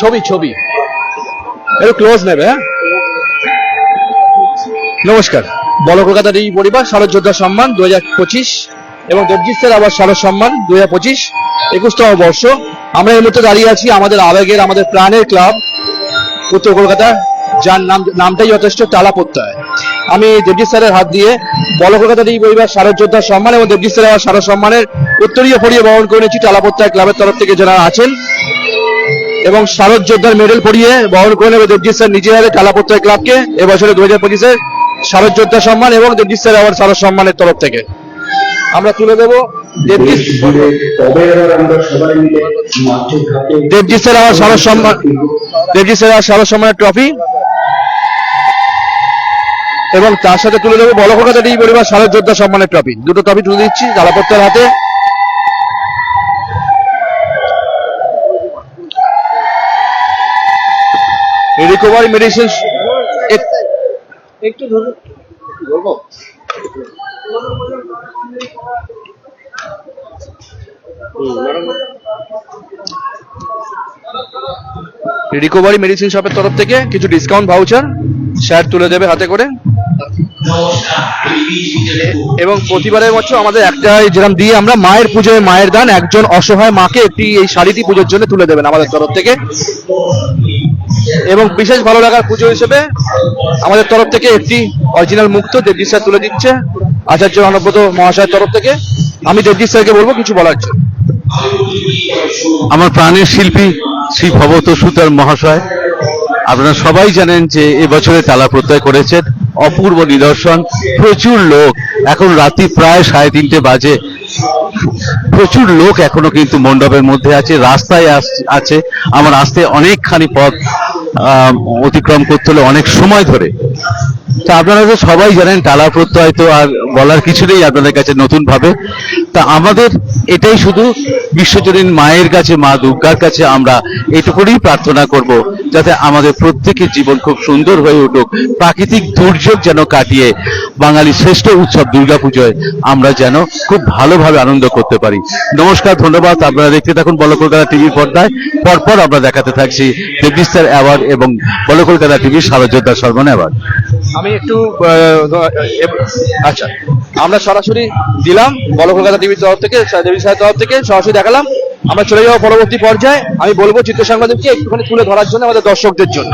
ছবি ছবি। একটু ক্লোজ নেবে হ্যাঁ? নমস্কার। বল কলকাতার এই পরিবার, শরৎ যোদ্ধা সম্মান দু হাজার পঁচিশ এবং দেবজিৎ স্যার আবার শরৎ সম্মান দু হাজার পঁচিশ একুশতম বর্ষ। আমরা এই মুহূর্তে দাঁড়িয়ে আছি আমাদের আবেগের, আমাদের প্রাণের ক্লাব, উত্তর কলকাতা যার নাম নামটাই যথেষ্ট টালা প্রত্যয়। আমি দেবজিৎ স্যারের হাত দিয়ে বল কলকাতা এই পরিবার শারদ যোদ্ধা সম্মান এবং দেবজিৎ স্যারের আবার শারদ সম্মানের উত্তরীয় পড়িয়ে বহন করে নিয়েছি টালা প্রত্যয় ক্লাবের তরফ থেকে যারা আছেন। এবং শারদ যোদ্ধার মেডেল পরিয়ে বহন করে নেবে দেবজিৎ স্যার নিজে হাতে টালা প্রত্যয় ক্লাবকে এবছরে দু হাজার পঁচিশে শারদ যোদ্ধা সম্মান এবং দেবজিৎ স্যার আবার শারদ সম্মানের তরফ থেকে। আমরা তুলে দেবো দেবজিৎ আমরা স্যার আমার শারদ সম্মান দেবজিৎ স্যার আমার শারদ সম্মানের ট্রফি। এবং তার সাথে তুলে দেবো বল কলকাতা পরিবার শারদ যোদ্ধা সম্মানের ট্রফি। দুটো ট্রফি তুলে দিচ্ছি জালাপত্তার হাতে। রিকভারি মেডিসিন একটু ধরুন রিকভারি মেডিসিন শপের তরফ থেকে কিছু ডিসকাউন্ট ভাউচার স্যার তুলে দেবে হাতে করে। এবং প্রতিবারের বছর আমাদের একটা যেরকম দিয়ে আমরা মায়ের পুজোয় মায়ের দান, একজন অসহায় মাকে একটি এই শাড়িটি পুজোর জন্য তুলে দেবেন আমাদের তরফ থেকে। এবং বিশেষ ভালো লাগার পুজো হিসেবে আমাদের তরফ থেকে একটি অরিজিনাল মুক্ত দেবজিৎ স্যার তুলে দিচ্ছে, আচার্য অনব্রত মহাশয়ের তরফ থেকে। আমি দেবজিৎ স্যারকে বলব কিছু বলার জন্য। আমার প্রাণের শিল্পী শ্রী ভবত সুতার মহাশয়, আপনারা সবাই জানেন যে এবছরে তালা প্রত্যয় করেছেন। অপূর্ব নিদর্শন, প্রচুর লোক। এখন রাত্রি প্রায় সাড়ে তিনটে বাজে। প্রচুর লোক এখনও কিন্তু মণ্ডপের মধ্যে আছে, রাস্তায় আছে। আমার আসতে অনেকখানি পথ অতিক্রম করতে হলে অনেক সময় ধরে। তা আপনারা তো সবাই জানেন টালা প্রত্যয় তো আর বলার কিছু নেই আপনাদের কাছে নতুন ভাবে তা আমাদের এটাই শুধু বিশ্বজনীন মায়ের কাছে, মা দুর্গার কাছে আমরা এটুকুনি প্রার্থনা করব, যাতে আমাদের প্রত্যেকের জীবন খুব সুন্দর হয়ে উঠুক। প্রাকৃতিক দুর্যোগ যেন কাটিয়ে বাঙালির শ্রেষ্ঠ উৎসব দুর্গাপুজোয় আমরা যেন খুব ভালোভাবে আনন্দ করতে পারি। নমস্কার, ধন্যবাদ। আপনারা দেখতে থাকুন বল কলকাতা টিভির পর্দায়। পরপর আমরা দেখাতে থাকছি দেববিস্তার অ্যাওয়ার্ড এবং বল কলকাতা টিভির শারদযোদ্ধা সর্বন অ্যাওয়ার্ড আমি একটু আচ্ছা আমরা সরাসরি দিলাম বল কলকাতা টিভির তরফ থেকে দেবী সাহের তরফ থেকে, সরাসরি দেখালাম। আমরা চলে যাব পরবর্তী পর্যায়ে। আমি বলব চিত্র সাংবাদিককে একটুখানি তুলে ধরার জন্য আমাদের দর্শকদের জন্য।